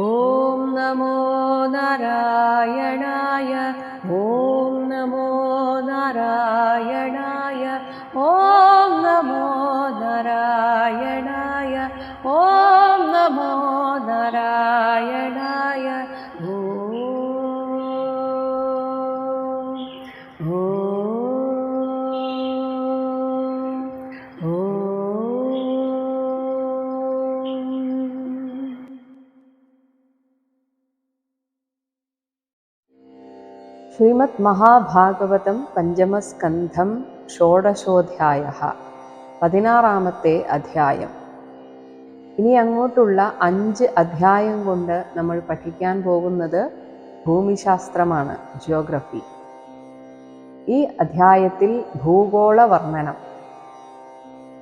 ॐ नमो नारायणाय ശ്രീമദ് മഹാഭാഗവതം പഞ്ചമസ്കന്ധം ഷോഡശോധ്യായ പതിനാറാമത്തെ അധ്യായം. ഇനി അങ്ങോട്ടുള്ള അഞ്ച് അധ്യായം കൊണ്ട് നമ്മൾ പഠിക്കാൻ പോകുന്നത് ഭൂമിശാസ്ത്രമാണ് ജിയോഗ്രഫി. ഈ അധ്യായത്തിൽ ഭൂഗോള വർണനം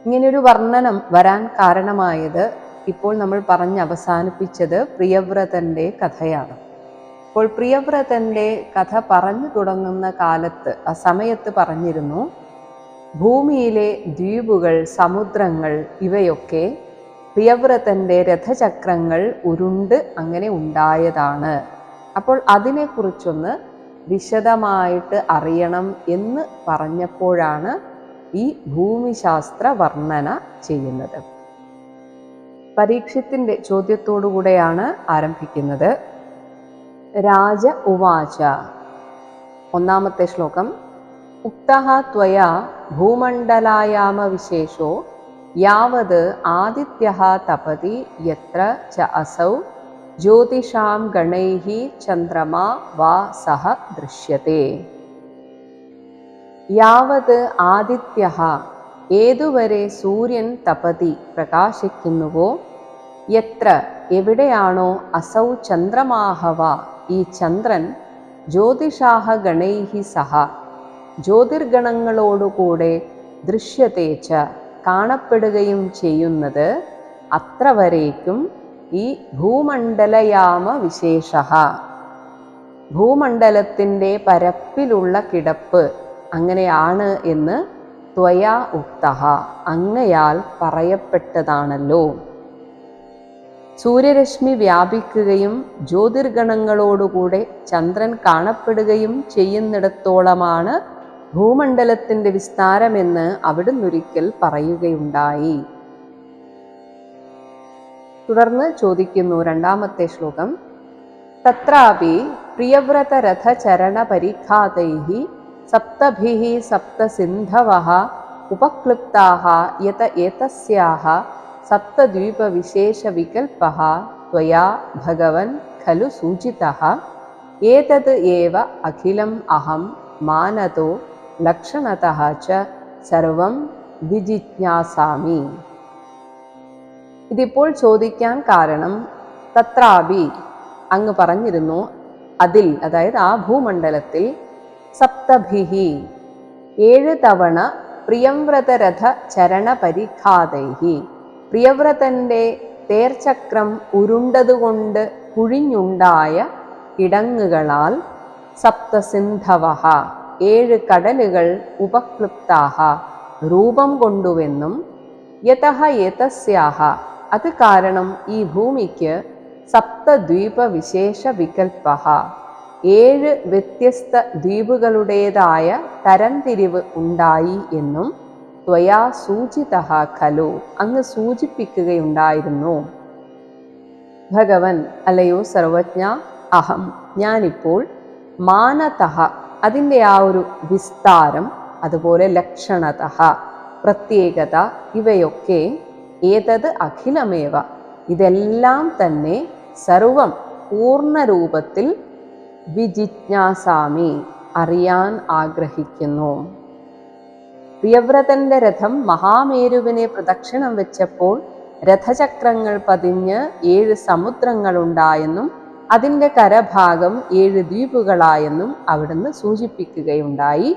ഇങ്ങനെയൊരു വർണനം വരാൻ കാരണമായത് ഇപ്പോൾ നമ്മൾ പറഞ്ഞ് അവസാനിപ്പിച്ചത് പ്രിയവ്രതന്റെ കഥയാണ്. അപ്പോൾ പ്രിയവ്രതന്റെ കഥ പറഞ്ഞു തുടങ്ങുന്ന കാലത്ത് ആ സമയത്ത് പറഞ്ഞിരുന്നു ഭൂമിയിലെ ദ്വീപുകൾ സമുദ്രങ്ങൾ ഇവയൊക്കെ പ്രിയവ്രതന്റെ രഥചക്രങ്ങൾ ഉരുണ്ട് അങ്ങനെ ഉണ്ടായതാണ്. അപ്പോൾ അതിനെക്കുറിച്ചൊന്ന് വിശദമായിട്ട് അറിയണം എന്ന് പറഞ്ഞപ്പോഴാണ് ഈ ഭൂമിശാസ്ത്ര വർണന ചെയ്യുന്നത്. പരീക്ഷത്തിന്റെ ചോദ്യത്തോടുകൂടെയാണ് ആരംഭിക്കുന്നത്. രാജ ഉവാച. ഒന്നാമത്തെ ശ്ലോകം. ഉക്തഃ ത്വയാ ഭൂമണ്ഡലായാമ വിശേഷോ യാവത് ആദിത്യ തപതി യത്ര ച അസൗ ജ്യോതിഷാം ഗണൈ ചന്ദ്രമാ വാ സഹ ദൃശ്യത്തെ. യാവത് ആദിത്യ ഏതുവരെ സൂര്യൻ തപതി പ്രകാശിക്കുന്നുവോ എത്ര എവിടെയാണോ അസൗ ചന്ദ്രമാഹവ ഈ ചന്ദ്രൻ ജ്യോതിഷാഹ ഗണൈഹി സഹ. ജ്യോതിർഗണങ്ങളോടുകൂടെ ദൃശ്യതേച്ച കാണപ്പെടുകയും ചെയ്യുന്നത് അത്ര വരേക്കും ഈ ഭൂമണ്ഡലയാമ വിശേഷ. ഭൂമണ്ഡലത്തിന്റെ പരപ്പിലുള്ള കിടപ്പ് അങ്ങനെയാണ് എന്ന് ത്വയാ ഉക്ത അങ്ങയാൽ പറയപ്പെട്ടതാണല്ലോ. സൂര്യരശ്മി വ്യാപിക്കുകയും ജ്യോതിർഗണങ്ങളോടുകൂടെ ചന്ദ്രൻ കാണപ്പെടുകയും ചെയ്യുന്നിടത്തോളമാണ് ഭൂമണ്ഡലത്തിന്റെ വിസ്താരമെന്ന് അവിടുന്നൊരിക്കൽ പറയുകയുണ്ടായി. തുടർന്ന് ചോദിക്കുന്നു രണ്ടാമത്തെ ശ്ലോകം. തത്രാപി പ്രിയവ്രതരഥചരണപരിഘാതൈः സപ്തഭിः സപ്തസിന്ധവः ഉപക്ലുപ്താः യത ഏതസ്യാः സപ്തദ്വീപവിശേഷവികൽപ്പः त्वया ഭഗവൻ ഖലു സൂചിതः ഏതത് ഏവ അഖിലം അഹം മാനതോ ലക്ഷണതഃ ച സർവം വിജിജ്ഞാസാമി ഇതിപ്പോൾ ചോദിക്കാൻ കാരണം തത്രാപി അങ്ങ് പറഞ്ഞിരുന്നു അതിൽ അതായത് ആ ഭൂമണ്ഡലത്തിൽ സപ്തഭിഹി ഏഴ് തവണ പ്രിയംവ്രതരഥ ചരണപരിഘാതൈഹി പ്രിയവ്രതന്റെ തേർചക്രം ഉരുണ്ടതുകൊണ്ട് കുഴിഞ്ഞുണ്ടായ കിടങ്ങുകളാൽ സപ്തസിന്ധവ ഏഴ് കടലുകൾ ഉപക്ലുപ്താഹ. രൂപം കൊണ്ടുവെന്നും യതഹ യഥസ്യാഹ. അത് കാരണം ഈ ഭൂമിക്ക് സപ്തദ്വീപ വിശേഷ വികൽപ്പ ഏഴ് വ്യത്യസ്ത ദ്വീപുകളുടേതായ തരംതിരിവ് ഉണ്ടായി എന്നും ത്വയാ സൂചിത ഖലു. അങ്ങ് സൂചിപ്പിക്കുകയുണ്ടായിരുന്നു. ഭഗവൻ അല്ലയോ സർവജ്ഞ അഹം. ഞാനിപ്പോൾ മാനത അതിന്റെ ആ ഒരു വിസ്താരം അതുപോലെ ലക്ഷണത പ്രത്യേകത ഇവയൊക്കെ ഏതത് അഖിലമേവ. ഇതെല്ലാം തന്നെ സർവം പൂർണരൂപത്തിൽ വിജിജ്ഞാസാമി അറിയാൻ ആഗ്രഹിക്കുന്നു. പ്രിയവ്രതന്റെ രഥം മഹാമേരുവിനെ പ്രദക്ഷിണം വെച്ചപ്പോൾ രഥചക്രങ്ങൾ പതിഞ്ഞ് ഏഴ് സമുദ്രങ്ങളുണ്ടായെന്നും അതിന്റെ കരഭാഗം ഏഴ് ദ്വീപുകളായെന്നും അവിടുന്ന് സൂചിപ്പിക്കുകയുണ്ടായി.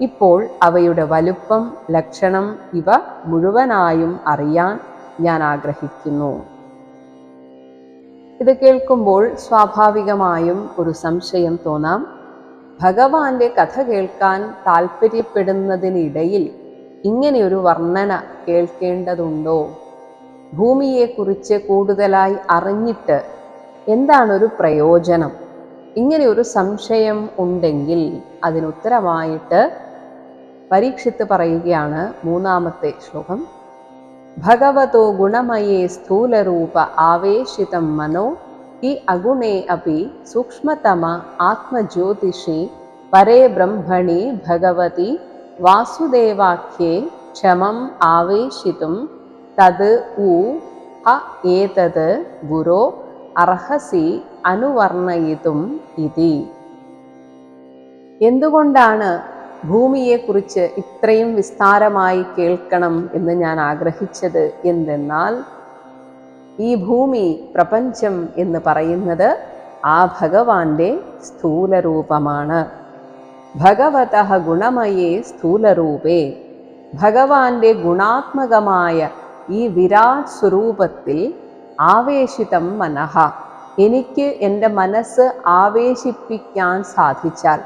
ഇപ്പോൾ അവയുടെ വലുപ്പം ലക്ഷണം ഇവ മുഴുവനായും അറിയാൻ ഞാൻ ആഗ്രഹിക്കുന്നു. ഇത് കേൾക്കുമ്പോൾ സ്വാഭാവികമായും ഒരു സംശയം തോന്നാം. ഭഗവാന്റെ കഥ കേൾക്കാൻ താല്പര്യപ്പെടുന്നതിനിടയിൽ ഇങ്ങനെയൊരു വർണന കേൾക്കേണ്ടതുണ്ടോ? ഭൂമിയെക്കുറിച്ച് കൂടുതലായി അറിഞ്ഞിട്ട് എന്താണൊരു പ്രയോജനം? ഇങ്ങനെ ഒരു സംശയം ഉണ്ടെങ്കിൽ അതിനുത്തരമായിട്ട് പരീക്ഷിത്ത് പറയുകയാണ് മൂന്നാമത്തെ ശ്ലോകം. ഭഗവതോ ഗുണമയേ സ്ഥൂലരൂപ ആവേശിതം മനോ ഈ അഗുണേ അപ്പി സൂക്ഷ്മതമ ആത്മജ്യോതിഷി പരേ ബ്രഹ്മണി ഭഗവതി വാസുദേവാഖ്യേ ക്ഷമം ആവേശിതും തത് ഉ ഏതത് ഗുരോ അർഹസി അനുവർണയിതും ഇതി. എന്തുകൊണ്ടാണ് ഭൂമിയെക്കുറിച്ച് ഇത്രയും വിസ്താരമായി കേൾക്കണം എന്ന് ഞാൻ ആഗ്രഹിച്ചത്? എന്തെന്നാൽ ഈ ഭൂമി പ്രപഞ്ചം എന്ന് പറയുന്നത് ആ ഭഗവാന്റെ സ്ഥൂലരൂപമാണ്. ഭഗവത ഗുണമയേ സ്ഥൂലരൂപേ. ഭഗവാന്റെ ഗുണാത്മകമായ ഈ വിരാട് സ്വരൂപത്തിൽ ആവേശിതം മനഃ. എനിക്ക് എന്റെ മനസ്സ് ആവേശിപ്പിക്കാൻ സാധിച്ചാൽ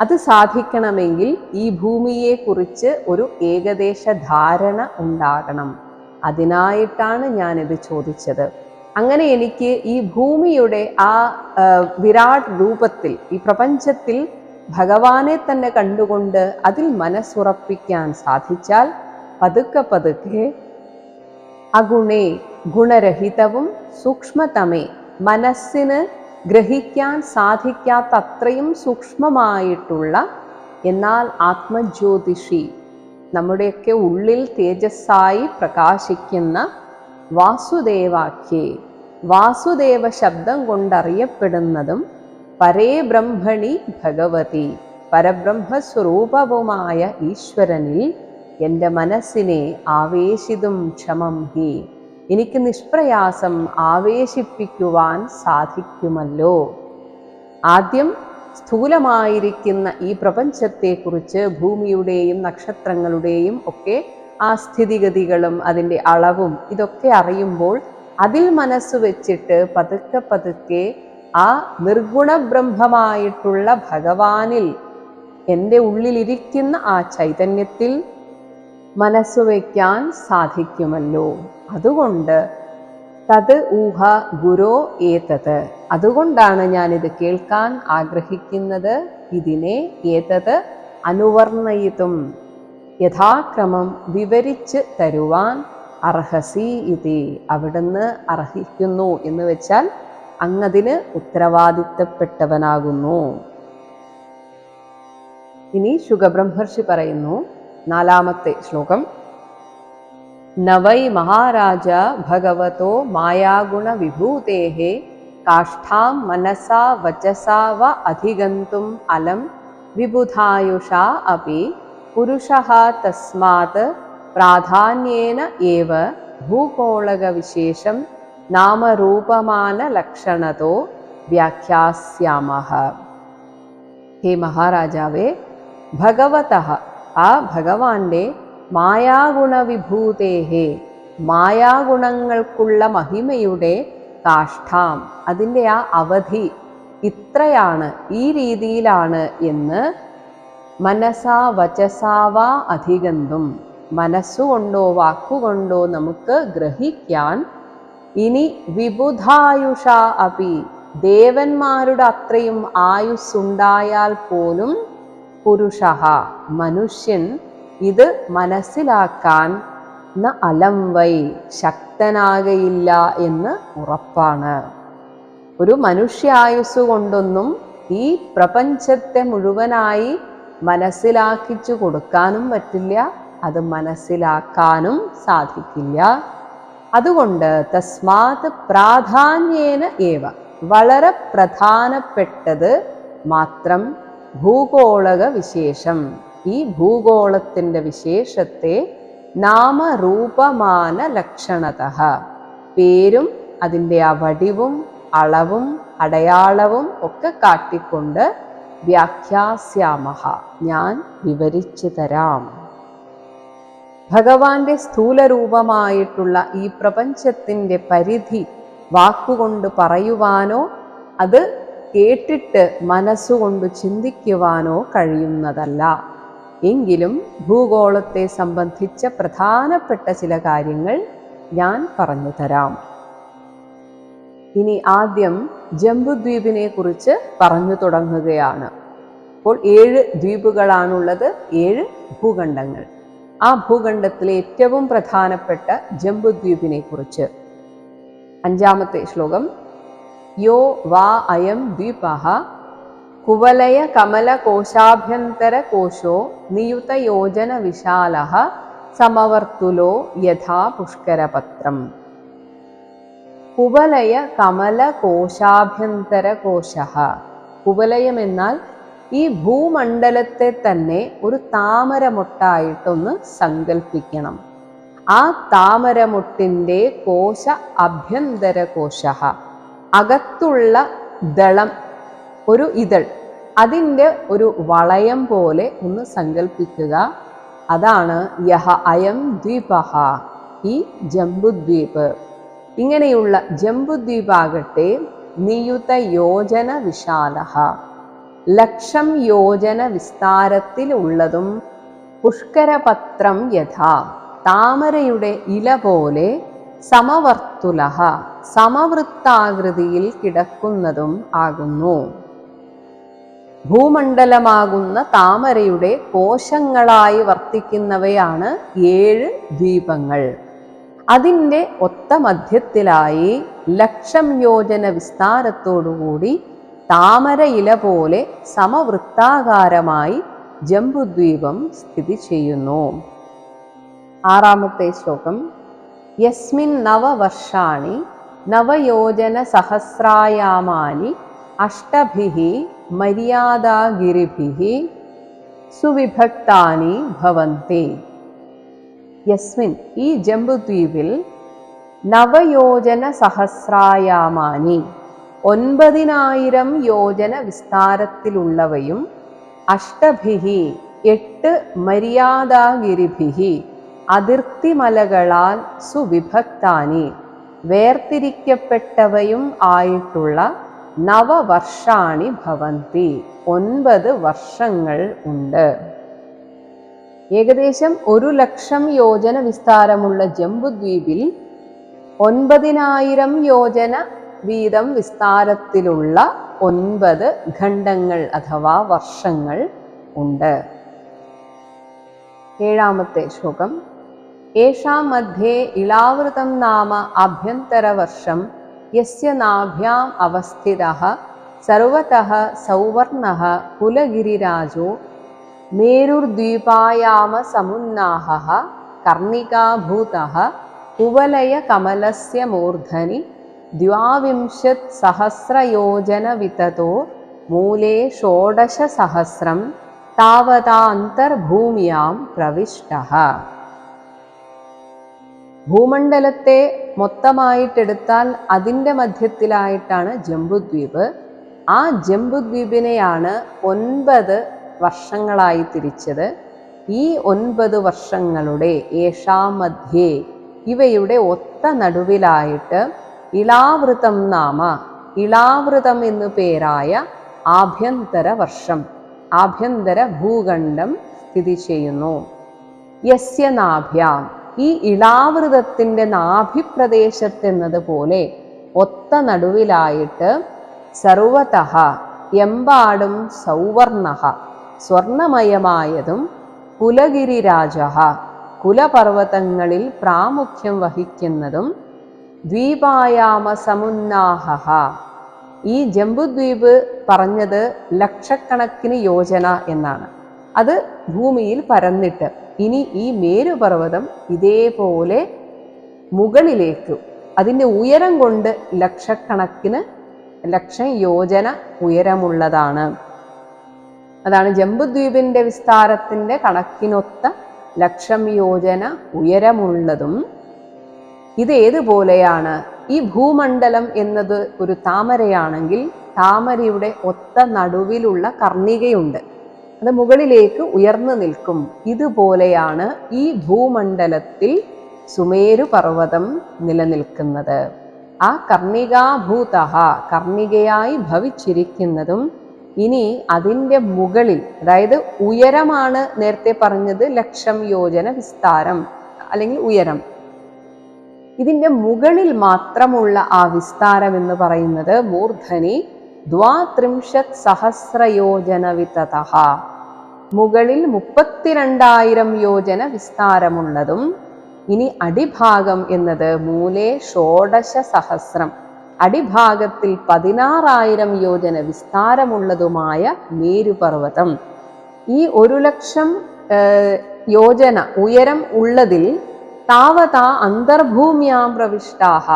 അത് സാധിക്കണമെങ്കിൽ ഈ ഭൂമിയെക്കുറിച്ച് ഒരു ഏകദേശ ധാരണ ഉണ്ടാകണം. അതിനായിട്ടാണ് ഞാനിത് ചോദിച്ചത്. അങ്ങനെ എനിക്ക് ഈ ഭൂമിയുടെ ആ വിരാട് രൂപത്തിൽ ഈ പ്രപഞ്ചത്തിൽ ഭഗവാനെ തന്നെ കണ്ടുകൊണ്ട് അതിൽ മനസ്സുറപ്പിക്കാൻ സാധിച്ചാൽ പതുക്കെ പതുക്കെ അഗുണേ ഗുണരഹിതവും സൂക്ഷ്മതമേ മനസ്സിന് ഗ്രഹിക്കാൻ സാധിക്കാത്ത അത്രയും സൂക്ഷ്മമായിട്ടുള്ള എന്നാൽ ആത്മജ്യോതിഷി നമ്മുടെയൊക്കെ ഉള്ളിൽ തേജസ്സായി പ്രകാശിക്കുന്ന വാസുദേവാഖ്യേ വാസുദേവ ശബ്ദം കൊണ്ടറിയപ്പെടുന്നതും പരേ ബ്രഹ്മണി ഭഗവതി. പരബ്രഹ്മസ്വരൂപവുമായ ഈശ്വരനിൽ എന്റെ മനസ്സിനെ ആവേശിതും ക്ഷമം ഹി. എനിക്ക് നിഷ്പ്രയാസം ആവേശിപ്പിക്കുവാൻ സാധിക്കുമല്ലോ. ആദ്യം സ്ഥൂലമായിരിക്കുന്ന ഈ പ്രപഞ്ചത്തെക്കുറിച്ച് ഭൂമിയുടെയും നക്ഷത്രങ്ങളുടെയും ഒക്കെ ആ സ്ഥിതിഗതികളും അതിന്റെ അളവും ഇതൊക്കെ അറിയുമ്പോൾ അതിൽ മനസ്സ് വെച്ചിട്ട് പതുക്കെ പതുക്കെ ആ നിർഗുണ ബ്രഹ്മമായിട്ടുള്ള ഭഗവാനിൽ എന്റെ ഉള്ളിലിരിക്കുന്ന ആ ചൈതന്യത്തിൽ മനസ്സ് വയ്ക്കാൻ സാധിക്കുമല്ലോ. അതുകൊണ്ട് തത് ഊഹ ഗുരോ ഏതത്. അതുകൊണ്ടാണ് ഞാനിത് കേൾക്കാൻ ആഗ്രഹിക്കുന്നത്. ഇതിനെ ഏതത്? അനുവർണയിതും. യഥാക്രമം വിവരിച്ച് തരുവാൻ അർഹസി ഇതി. അവിടുന്ന് അർഹിക്കുന്നു എന്ന് വെച്ചാൽ അങ്ങതിന് ഉത്തരവാദിത്തപ്പെട്ടവനാകുന്നു. ഇനി ശുഗബ്രഹ്മർഷി പറയുന്നു. നാലാമത്തെ ശ്ലോകം. न वै महाराज भगवतो मायागुणविभूतेः काष्ठां मनसा वचसा वा अधिगन्तुम् अलं विबुधायुषा अपि पुरुषः तस्मात् प्राधान्येन एव भूकोणगविशेषं नामरूपमानलक्षणतो व्याख्यास्यामः। हे महाराजावे भगवतः आ भगवान् മായാഗുണവിഭൂതേഹേ മായാഗുണങ്ങൾക്കുള്ള മഹിമയുടെ കാഷ്ഠാം. അതിന്റെ ആ അവധി ഇത്രയാണ് ഈ രീതിയിലാണ് എന്ന് മനസാ വചസാവാ അധികന്തും മനസ്സുകൊണ്ടോ വാക്കുകൊണ്ടോ നമുക്ക് ഗ്രഹിക്കാൻ ഇനി വിബുധായുഷ അപി ദേവന്മാരുടെ അത്രയും ആയുസ്സുണ്ടായാൽ പോലും പുരുഷ മനുഷ്യൻ ഇത് മനസ്സിലാക്കാൻ അലം വൈ ശക്തനാകയില്ല എന്ന് ഉറപ്പാണ്. ഒരു മനുഷ്യായുസ് കൊണ്ടൊന്നും ഈ പ്രപഞ്ചത്തെ മുഴുവനായി മനസ്സിലാക്കിച്ചു കൊടുക്കാനും പറ്റില്ല അത് മനസ്സിലാക്കാനും സാധിക്കില്ല. അതുകൊണ്ട് തസ്മാത് പ്രാധാന്യേന ഏവ. വളരെ പ്രധാനപ്പെട്ടത് മാത്രം ഭൂഗോളക വിശേഷം. ഈ ഭൂഗോളത്തിന്റെ വിശേഷത്തെ നാമരൂപമാന ലക്ഷണത പേരും അതിന്റെ ആ വടിവും അളവും അടയാളവും ഒക്കെ കാട്ടിക്കൊണ്ട് വ്യാഖ്യാസ്യാമഹ. ഞാൻ വിവരിച്ചു തരാം. ഭഗവാന്റെ സ്ഥൂലരൂപമായിട്ടുള്ള ഈ പ്രപഞ്ചത്തിന്റെ പരിധി വാക്കുകൊണ്ട് പറയുവാനോ അത് കേട്ടിട്ട് മനസ്സുകൊണ്ട് ചിന്തിക്കുവാനോ കഴിയുന്നതല്ല. എങ്കിലും ഭൂഗോളത്തെ സംബന്ധിച്ച പ്രധാനപ്പെട്ട ചില കാര്യങ്ങൾ ഞാൻ പറഞ്ഞു തരാം. ഇനി ആദ്യം ജംബുദ്വീപിനെ കുറിച്ച് പറഞ്ഞു തുടങ്ങുകയാണ്. അപ്പോൾ ഏഴ് ദ്വീപുകളാണുള്ളത് ഏഴ് ഭൂഖണ്ഡങ്ങൾ. ആ ഭൂഖണ്ഡത്തിലെ ഏറ്റവും പ്രധാനപ്പെട്ട ജംബുദ്വീപിനെ കുറിച്ച്. അഞ്ചാമത്തെ ശ്ലോകം യോ വാ അയം ദ്വീപഃ കുവലയ കമല കോശാഭ്യന്തര കോശോ നിയുതയോജന വിശാല സമവർത്തുലോ യഥാ പുഷ്കരപത്രം. കുവലയ കമല കോശാഭ്യന്തര കോശ കുവലയം എന്നാൽ ഈ ഭൂമണ്ഡലത്തെ തന്നെ ഒരു താമരമൊട്ടായിട്ടൊന്ന് സങ്കല്പിക്കണം ആ താമരമൊട്ടിന്റെ കോശ അഭ്യന്തര കോശ അകത്തുള്ള ദളം ഒരു ഇതൾ. അതിന്റെ ഒരു വളയം പോലെ ഒന്ന് സങ്കല്പിക്കുക അതാണ് യഹ അയം ദ്വീപഹ ഈ ജംബുദ്വീപ് ഇങ്ങനെയുള്ള ജംബുദ്വീപാകട്ടെ നിയുത യോജന വിശാലഹ. ലക്ഷം യോജന വിസ്താരത്തിലുള്ളതും പുഷ്കരപത്രം യഥാ. താമരയുടെ ഇല പോലെ സമവർത്തുലഹ സമവൃത്താകൃതിയിൽ കിടക്കുന്നതും ആകുന്നു. ഭൂമണ്ഡലമാകുന്ന താമരയുടെ കോശങ്ങളായി വർത്തിക്കുന്നവയാണ് ഏഴ് ദ്വീപങ്ങൾ. അതിന്റെ ഒത്ത മധ്യത്തിലായി ലക്ഷം യോജന വിസ്താരത്തോടുകൂടി താമര ഇല പോലെ സമവൃത്താകാരമായി ജംബുദ്വീപം സ്ഥിതി ചെയ്യുന്നു. ആറാമത്തെ ശ്ലോകം. യസ്മിൻ നവവർഷാണി നവയോജന സഹസ്രായാമാനി അഷ്ടഭിः മര്യാദാഗിരിഭിः സുവിഭക്താനി ഭവന്തി. യസ്മിൻ ഈ ജംബുദ്വീപിൽ നവയോജന സഹസ്രായാമാനി ഒൻപതിനായിരം യോജന വിസ്താരത്തിലുള്ളവയും അഷ്ടഭിഹി എട്ട് മര്യാദാഗിരിഭിഹി അതിർത്തിമലകളാൽ സുവിഭക്താനി. വേർതിരിക്കപ്പെട്ടവയും ആയിട്ടുള്ള നവവർഷാണി ഭവന്തി. ഒൻപത് വർഷങ്ങൾ ഉണ്ട്. ഏകദേശം ഒരു ലക്ഷം യോജന വിസ്താരമുള്ള ജംബുദ്വീപിൽ ഒൻപതിനായിരം യോജന വീതം വിസ്താരത്തിലുള്ള ഒൻപത് ഖണ്ഡങ്ങൾ അഥവാ വർഷങ്ങൾ ഉണ്ട്. ഏഴാമത്തെ ശ്ലോകം. ഏഷാ മധ്യേ ഇളാവൃതം നാമ ആഭ്യന്തരവർഷം യസ്യ നാഭ്യാം അവസ്ഥിതഃ സർവതഃ സൗവർണ കുലഗിരിരാജോ മേരുർദ്വീപായാമ സമുന്നാഹ കർണികാഭൂത കുവലയ കമലസ്യ മൂർധനി ദ്വാവിംശത് സഹസ്രയോജന വിതതോ മൂലേ ഷോഡശസഹസ്രം താവതാന്തർഭൂമിയാം പ്രവിഷ്ടഃ ഭൂമണ്ഡലത്തെ മൊത്തമായിട്ടെടുത്താൽ അതിന്റെ മധ്യത്തിലായിട്ടാണ് ജംബുദ്വീപ്. ആ ജംബുദ്വീപിനെയാണ് ഒൻപത് വർഷങ്ങളായി തിരിച്ചത്. ഈ ഒൻപത് വർഷങ്ങളുടെ ഏഷാമധ്യേ ഇവയുടെ ഒത്ത നടുവിലായിട്ട് ഇളാവൃതം നാമ ഇളാവൃതം എന്നു പേരായ ആഭ്യന്തര വർഷം ആഭ്യന്തര ഭൂഖണ്ഡം സ്ഥിതി ചെയ്യുന്നു. യസ്യ നാഭ്യാം ഈ ഇളാവൃതത്തിന്റെ നാഭിപ്രദേശത്തെന്നതുപോലെ ഒത്ത നടുവിലായിട്ട് സർവത എമ്പാടും സൗവർണ സ്വർണമയമായതും കുലഗിരിരാജ കുലപർവതങ്ങളിൽ പ്രാമുഖ്യം വഹിക്കുന്നതും ദ്വീപായാമ സമുന്നാഹ ഈ ജംബുദ്വീപ് പറഞ്ഞത് ലക്ഷക്കണക്കിന് യോജന എന്നാണ്. അത് ഭൂമിയിൽ പരന്നിട്ട്. ഇനി ഈ മേരുപർവതം ഇതേപോലെ മുകളിലേക്ക് അതിന്റെ ഉയരം കൊണ്ട് ലക്ഷക്കണക്കിന് ലക്ഷം യോജന ഉയരമുള്ളതാണ്. അതാണ് ജംബുദ്വീപിന്റെ വിസ്താരത്തിന്റെ കണക്കിനൊത്ത ലക്ഷം യോജന ഉയരമുള്ളതും. ഇത് ഏതുപോലെയാണ്? ഈ ഭൂമണ്ഡലം എന്നത് ഒരു താമരയാണെങ്കിൽ താമരയുടെ ഒത്ത നടുവിലുള്ള കർണികയുണ്ട്. അത് മുകളിലേക്ക് ഉയർന്നു നിൽക്കും. ഇതുപോലെയാണ് ഈ ഭൂമണ്ഡലത്തിൽ സുമേരു പർവതം നിലനിൽക്കുന്നത്. ആ കർണികാഭൂത കർണികയായി ഭവിച്ചിരിക്കുന്നതും ഇനി അതിന്റെ മുകളിൽ അതായത് ഉയരമാണ് നേരത്തെ പറഞ്ഞത് ലക്ഷം യോജന വിസ്താരം അല്ലെങ്കിൽ ഉയരം. ഇതിന്റെ മുകളിൽ മാത്രമുള്ള ആ വിസ്താരം എന്ന് പറയുന്നത് മൂർധനി ദ്വാത്രിംശത് സഹസ്രയോജന വിതത മുകളിൽ മുപ്പത്തിരണ്ടായിരം യോജന വിസ്താരമുള്ളതും ഇനി അടിഭാഗം എന്നത് മൂലേ ഷോഡശ സഹസ്രം. അടിഭാഗത്തിൽ പതിനാറായിരം യോജന വിസ്താരമുള്ളതുമായ മേരുപർവതം. ഈ ഒരു ലക്ഷം യോജന ഉയരം ഉള്ളതിൽ താവത അന്തർഭൂമിയാം പ്രവിഷ്ടാഹ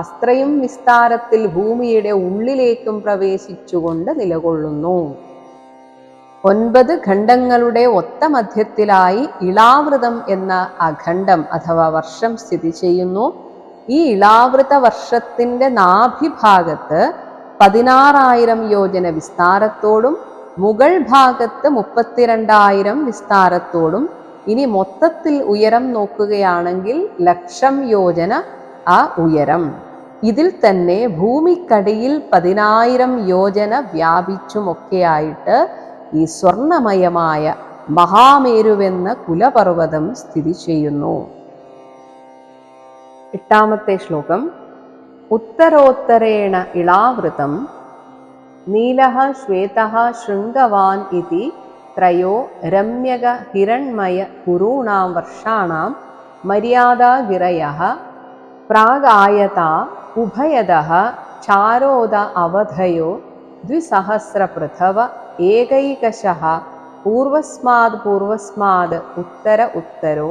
അത്രയും വിസ്താരത്തിൽ ഭൂമിയുടെ ഉള്ളിലേക്കും പ്രവേശിച്ചുകൊണ്ട് നിലകൊള്ളുന്നു. ഒൻപത് ഖണ്ഡങ്ങളുടെ ഒത്ത മധ്യത്തിലായി ഇളാവൃതം എന്ന അഖണ്ഡം അഥവാ വർഷം സ്ഥിതി ചെയ്യുന്നു. ഈ ഇളാവൃത വർഷത്തിന്റെ നാഭിഭാഗത്ത് പതിനാറായിരം യോജന വിസ്താരത്തോടും മുകൾ ഭാഗത്ത് മുപ്പത്തിരണ്ടായിരം വിസ്താരത്തോടും ഇനി മൊത്തത്തിൽ ഉയരം നോക്കുകയാണെങ്കിൽ ലക്ഷം യോജന ആ ഉയരം. ഇതിൽ തന്നെ ഭൂമിക്കടിയിൽ പതിനായിരം യോജന വ്യാപിച്ചുമൊക്കെയായിട്ട് ഈ സ്വർണമയമായ മഹാമേരുവെന്ന കുലപർവതം സ്ഥിതി ചെയ്യുന്നു. എട്ടാമത്തെ ശ്ലോകം. ഉത്തരോത്തരേണ ഇളാവൃതം നീല ശ്വേത ശൃംഗവാൻ ഇതി ത്രയോ രമ്യക ഹിരൺമയ കുരൂണാം വർഷാണാം മര്യാദാവിരയ പ്രാഗായത ഉഭയത ചാരോദ അവധയോ ദ്വിസഹസ്രപൃഥവ ഏകൈകശः പൂർവസ്മാത് പൂർവസ്മാത് ഉത്തര ഉത്തരോ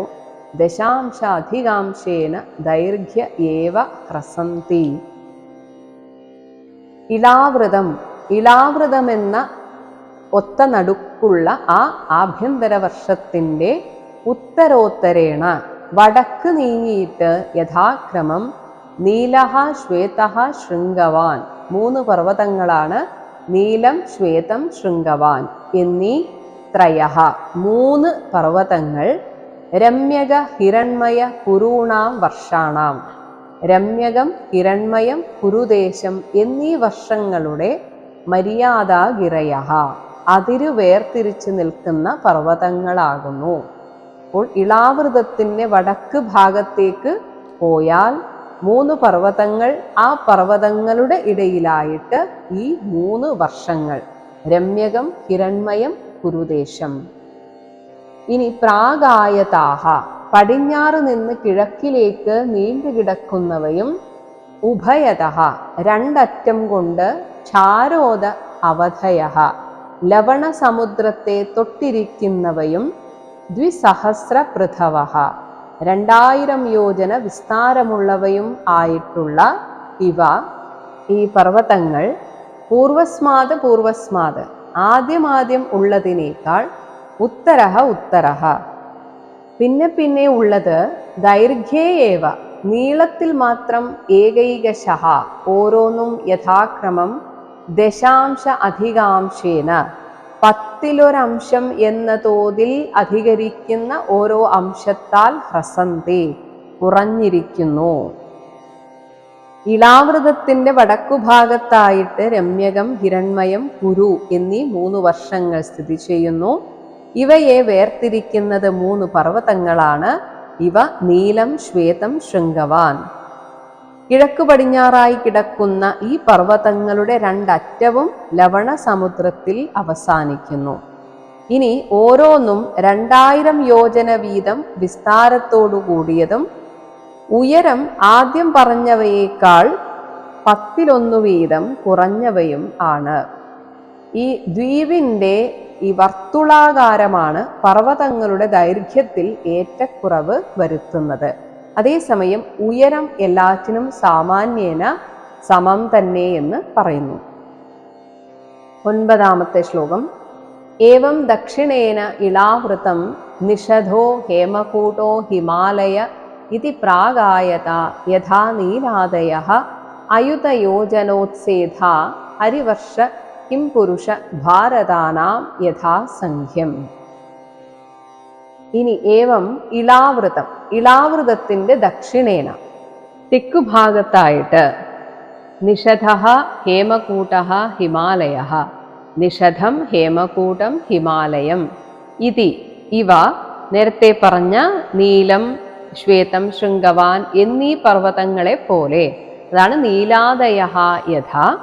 ദശാംശാധികാംശേന ദൈർഘ്യ ഏവ ഹ്രസന്തി. ഇളാവൃതം ഇളാവൃതമെന്ന ഒത്ത നടുക്കുള്ള ആ ആഭ്യന്തര വർഷത്തിന്റെ ഉത്തരോത്തരേണ വടക്ക് നീങ്ങിയിട്ട് യഥാക്രമം നീലഹ ശ്വേതഹ ശൃംഗവാൻ മൂന്ന് പർവതങ്ങളാണ് നീലം ശ്വേതം ശൃംഗവാൻ എന്നീ ത്രയ മൂന്ന് പർവതങ്ങൾ രമ്യക ഹിരൺമയ കുരൂണാം വർഷാണാം. രമ്യകം ഹിരൺമയം കുരുദേശം എന്നീ വർഷങ്ങളുടെ മര്യാദാഗിരയ അതിരു വേർതിരിച്ച് നിൽക്കുന്ന പർവതങ്ങളാകുന്നു. അപ്പോൾ ഇളാവൃതത്തിന്റെ വടക്ക് ഭാഗത്തേക്ക് പോയാൽ മൂന്ന് പർവതങ്ങൾ ആ പർവതങ്ങളുടെ ഇടയിലായിട്ട് ഈ മൂന്ന് വർഷങ്ങൾ. രമ്യകം ഹിരൺമയം കുരുദേശം. ഇനി പ്രാഗായതാഹ പടിഞ്ഞാറ് നിന്ന് കിഴക്കിലേക്ക് നീണ്ടുകിടക്കുന്നവയും ഉഭയത രണ്ടറ്റം കൊണ്ട് ചാരോദ അവധയ ലവണസമുദ്രത്തെ തൊട്ടിരിക്കുന്നവയും ദ്വിസഹസ്ര പൃഥവ രണ്ടായിരം യോജന വിസ്താരമുള്ളവയും ആയിട്ടുള്ള ഇവ ഈ പർവതങ്ങൾ പൂർവസ്മാത് പൂർവസ്മാത്. ആദ്യമാദ്യം ഉള്ളതിനേക്കാൾ ഉത്തരഹ ഉത്തരഹ. പിന്നെ പിന്നെ ഉള്ളത് ദൈർഘ്യേവ നീളത്തിൽ മാത്രം ഏകൈകശഃ ഓരോന്നും യഥാക്രമം ദശാംശ അധികാംശേന. പത്തിലൊരംശം എന്ന തോതിൽ അധികരിക്കുന്ന ഓരോ അംശത്താൽ ഹ്രസന്തി കുറഞ്ഞിരിക്കുന്നു. ഇളാവൃതത്തിന്റെ വടക്കുഭാഗത്തായിട്ട് രമ്യകം ഹിരൺമയം കുരു എന്നീ മൂന്ന് വർഷങ്ങൾ സ്ഥിതി ചെയ്യുന്നു. ഇവയെ വേർതിരിക്കുന്നത് മൂന്ന് പർവതങ്ങളാണ്. ഇവ നീലം ശ്വേതം ശൃംഗവാൻ. കിഴക്കു പടിഞ്ഞാറായി കിടക്കുന്ന ഈ പർവതങ്ങളുടെ രണ്ടറ്റവും ലവണ സമുദ്രത്തിൽ അവസാനിക്കുന്നു. ഇനി ഓരോന്നും രണ്ടായിരം യോജന വീതം വിസ്താരത്തോടു കൂടിയതും ഉയരം ആദ്യം പറഞ്ഞവയേക്കാൾ പത്തിലൊന്നു വീതം കുറഞ്ഞവയും ആണ്. ഈ ദ്വീപിന്റെ ഈ വർത്തുളാകാരമാണ് പർവതങ്ങളുടെ ദൈർഘ്യത്തിൽ ഏറ്റക്കുറവ് വരുത്തുന്നത്. അതേസമയം ഉയരം എല്ലാറ്റിനും സാമാന്യേന സമം തന്നെ എന്ന് പറയുന്നു. ഒൻപതാമത്തെ ശ്ലോകം. ഏവം ദക്ഷിണേന ഇളാവൃതം നിഷധോ ഹേമകൂട്ടോ ഹിമാലയ ഇതി പ്രാഗായത യഥാ നീലാദയ അയുതയോജനോത്സേധ ഹരിവർഷ കിം പുരുഷ ഭാരതാനാം യഥാസംഖ്യം ഇനി ഏവം ഇളാവൃതം ഇളാവൃതത്തിന്റെ ദക്ഷിണേന. തെക്കുഭാഗത്തായിട്ട് നിഷധ ഹേമകൂട്ട ഹിമാലയ. നിഷധം ഹേമകൂട്ടം ഹിമാലയം. ഇതി ഇവ നേരത്തെ പറഞ്ഞ നീലം ശ്വേതം ശൃംഗവാൻ എന്നീ പർവതങ്ങളെ പോലെ. അതാണ് നീലാദയ യഥ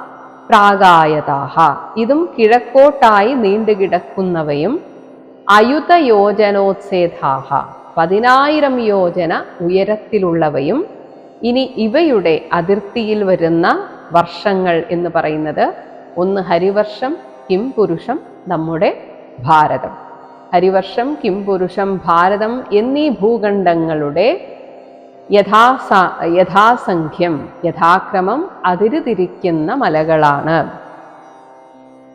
പ്രാഗായതാഹ. ഇതും കിഴക്കോട്ടായി നീണ്ടുകിടക്കുന്നവയും അയുത യോജനോത്സേധാഹ. പതിനായിരം യോജന ഉയരത്തിലുള്ളവയും ഇനി ഇവയുടെ അതിർത്തിയിൽ വരുന്ന വർഷങ്ങൾ എന്ന് പറയുന്നത് ഒന്ന് ഹരിവർഷം കിം പുരുഷം നമ്മുടെ ഭാരതം. ഹരിവർഷം കിം പുരുഷം ഭാരതം എന്നീ ഭൂഖണ്ഡങ്ങളുടെ യഥാസ യഥാസംഖ്യം യഥാക്രമം അതിരുതിരിക്കുന്ന മലകളാണ്.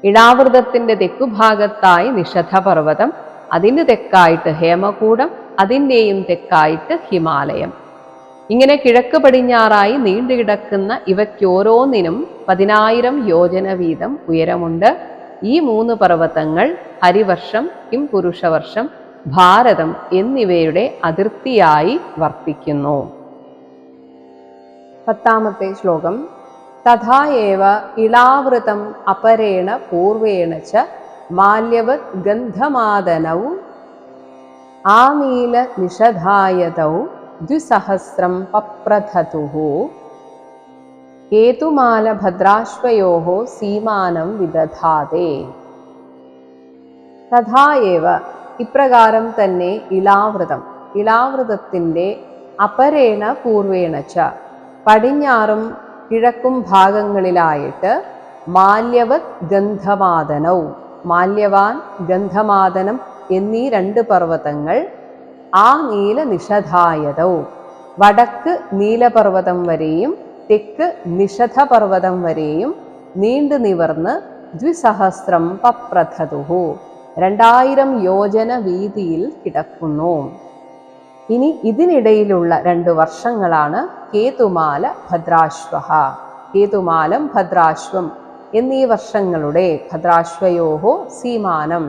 ഇടാവൃതത്തിന്റെ തെക്കുഭാഗത്തായി നിഷധപർവതം അതിന് തെക്കായിട്ട് ഹേമകൂടം അതിന്റെയും തെക്കായിട്ട് ഹിമാലയം. ഇങ്ങനെ കിഴക്ക് പടിഞ്ഞാറായി നീണ്ടുകിടക്കുന്ന ഇവയ്ക്കോരോന്നിനും പതിനായിരം യോജന വീതം ഉയരമുണ്ട്. ഈ മൂന്ന് പർവതങ്ങൾ ഹരിവർഷം കിം പുരുഷവർഷം ഭാരതം എന്നിവയുടെ അതിർത്തിയായി വർത്തിക്കുന്നു. പത്താമത്തെ ശ്ലോകം. തഥാ ഏവ ഇളാവൃതം അപരേണ പൂർവേണ ച മാല്യവത് ഗന്ധമാദനവും ആനീല നിഷധായതൗ ദ്വിസഹസ്രം കേതുമാല കേതുമാലഭദ്രാശ്വയോः സീമാനം വിദധാതെ. തഥാവ ഇപ്രകാരം തന്നെ ഇളാവൃതം ഇളാവൃതത്തിന്റെ അപരേണ പൂർവേണ ച. പടിഞ്ഞാറും കിഴക്കും ഭാഗങ്ങളിലായിട്ട് മാല്യവത് ഗന്ധമാതനവും മാല്യവാൻ ഗന്ധമാതനം എന്നീ രണ്ട് പർവതങ്ങൾ ആ നീല നിഷധായതവും വടക്ക് നീലപർവതം വരെയും തെക്ക് നിഷധപർവതം വരെയും നീണ്ടു നിവർന്ന് ദ്വിസഹസ്രം പപ്രഥതുഹു. രണ്ടായിരം യോജന വീതിയിൽ കിടക്കുന്നു. ഇനി ഇതിനിടയിലുള്ള രണ്ട് വർഷങ്ങളാണ് കേതുമാല ഭദ്രാശ്വഹ. കേതുമാലം ഭദ്രാശ്വം എന്നീ വർഷങ്ങളുടെ ഭദ്രാശ്വയോഹോ സീമാനം.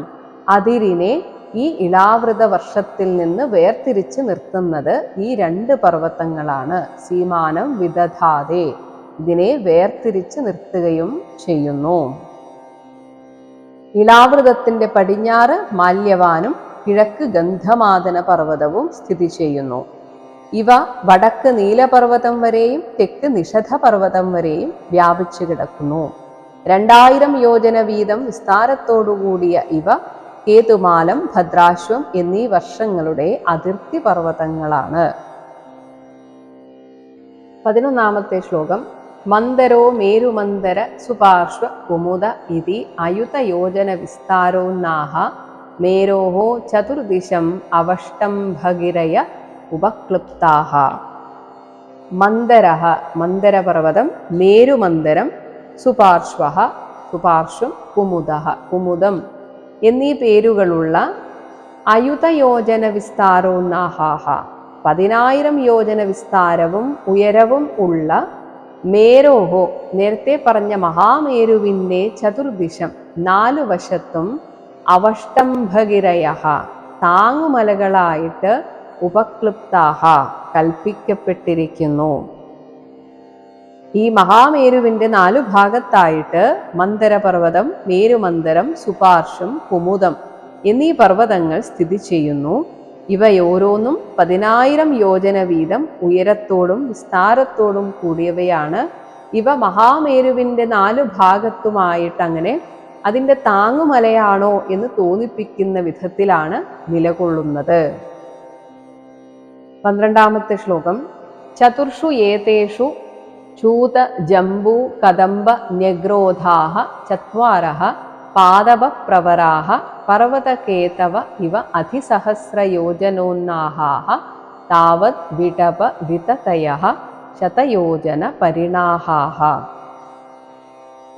അതിരിനെ ഈ ഇളാവൃത വർഷത്തിൽ നിന്ന് വേർതിരിച്ച് നിർത്തുന്നത് ഈ രണ്ട് പർവതങ്ങളാണ്. സീമാനം വിദധാതെ ഇതിനെ വേർതിരിച്ച് നിർത്തുകയും ചെയ്യുന്നു. ഇളാവൃതത്തിന്റെ പടിഞ്ഞാറ് മാല്യവാനും കിഴക്ക് ഗന്ധമാദന പർവതവും സ്ഥിതി ചെയ്യുന്നു. ഇവ വടക്ക് നീലപർവതം വരെയും തെക്ക് നിഷധ പർവതം വരെയും വ്യാപിച്ചു കിടക്കുന്നു. രണ്ടായിരം യോജന വീതം വിസ്താരത്തോടുകൂടിയ ഇവ കേതുമാലം ഭദ്രാശ്വം എന്നീ വർഷങ്ങളുടെ അതിർത്തി പർവതങ്ങളാണ്. പതിനൊന്നാമത്തെ ശ്ലോകം. മന്ദരോ മേരുമന്ദര സുപാർശ്വ കുമുദ ഇതി അയുത യോജന വിസ്താരോന്നാഹ ചതുർദിശം അവഷ്ടം ഭഗിരയ ഉപക്ലുപ്താഹ. മന്ദരഃ മന്ദരപർവതം മേരുമന്ദരം സുപാർശ്വ സുപാർശ്വം കുമുദഃ കുമുദം എന്നീ പേരുകളുള്ള അയുതയോജന വിസ്താരോന്നാഹാഹ പതിനായിരം യോജന വിസ്താരവും ഉയരവും ഉള്ള മേരോഹോ നേരത്തെ പറഞ്ഞ മഹാമേരുവിന്റെ ചതുർദിശം നാലു വശത്തും അവഷ്ടംഭഗിരയ താങ്ങുമലകളായിട്ട് ഉപക്ലുപ്താഹ കൽപ്പിക്കപ്പെട്ടിരിക്കുന്നു. ഈ മഹാമേരുവിന്റെ നാലു ഭാഗത്തായിട്ട് മന്ദരപർവതം മേരുമന്ദരം സുപാർശം കുമുദം എന്നീ പർവതങ്ങൾ സ്ഥിതി ചെയ്യുന്നു. ഇവയോരോന്നും പതിനായിരം യോജന വീതം ഉയരത്തോടും വിസ്താരത്തോടും കൂടിയവയാണ്. ഇവ മഹാമേരുവിന്റെ നാലു ഭാഗത്തുമായിട്ട് അങ്ങനെ അതിന്റെ താങ്ങുമലയാണോ എന്ന് തോന്നിപ്പിക്കുന്ന വിധത്തിലാണ് നിലകൊള്ളുന്നത്. പന്ത്രണ്ടാമത്തെ ശ്ലോകം. ചതുർഷു ഏതേഷു ചൂത ജംബൂ കദംബ ന്യഗ്രോധാഹ ചത്വാരഃ പാദവപ്രവരാഹ പർവതകേതവ ഇവ അതിസഹസ്രയോജനോന്നാഹാഹ താവത് വിടപ വിതതയ ശതയോജന പരിണാഹാഹ.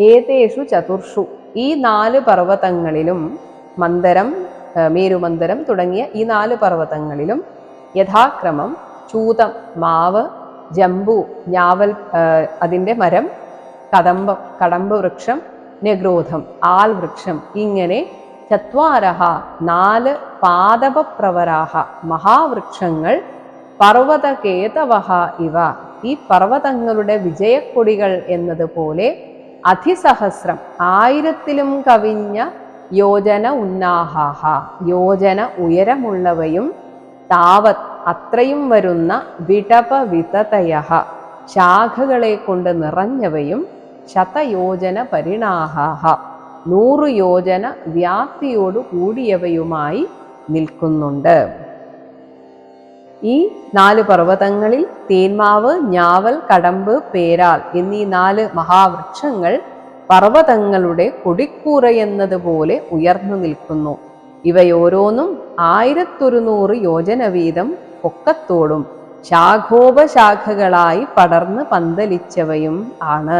ഏതേഷു ചതുർഷു ഈ നാല് പർവതങ്ങളിലും മന്ദരം മേരുമന്ദരം തുടങ്ങിയ ഈ നാല് പർവതങ്ങളിലും യഥാക്രമം ചൂതം മാവ് ജംബു ഞാവൽ അതിന്റെ മരം കദംബം കടമ്പ് വൃക്ഷം നഗ്രോധം ആൽ വൃക്ഷം ഇങ്ങനെ ചത്വാരഹ നാല് പാദപപ്രവരാഹ മഹാവൃക്ഷങ്ങൾ പർവതകേതവഹ ഇവ. ഈ പർവതങ്ങളുടെ വിജയക്കൊടികൾ എന്നതുപോലെ അതിസഹസ്രം ആയിരത്തിലും കവിഞ്ഞ യോജന ഉന്നാഹാഹ. യോജന ഉയരമുള്ളവയും താവത് അത്രയും വരുന്ന വിടപ വിതതയ ശാഖകളെ കൊണ്ട് നിറഞ്ഞവയും ശതയോജന പരിണാഹാഹ. നൂറ് യോജന വ്യാപ്തിയോട് കൂടിയവയുമായി നിൽക്കുന്നുണ്ട്. ഈ നാല് പർവതങ്ങളിൽ തേന്മാവ് ഞാവൽ കടമ്പ് പേരാൽ എന്നീ നാല് മഹാവൃക്ഷങ്ങൾ പർവതങ്ങളുടെ കൊടിക്കൂറ എന്നതുപോലെ ഉയർന്നു നിൽക്കുന്നു. ഇവയോരോന്നും ആയിരത്തൊരുന്നൂറ് യോജന വീതം പൊക്കത്തോടും ശാഖോപശാഖകളായി പടർന്ന് പന്തലിച്ചവയും ആണ്.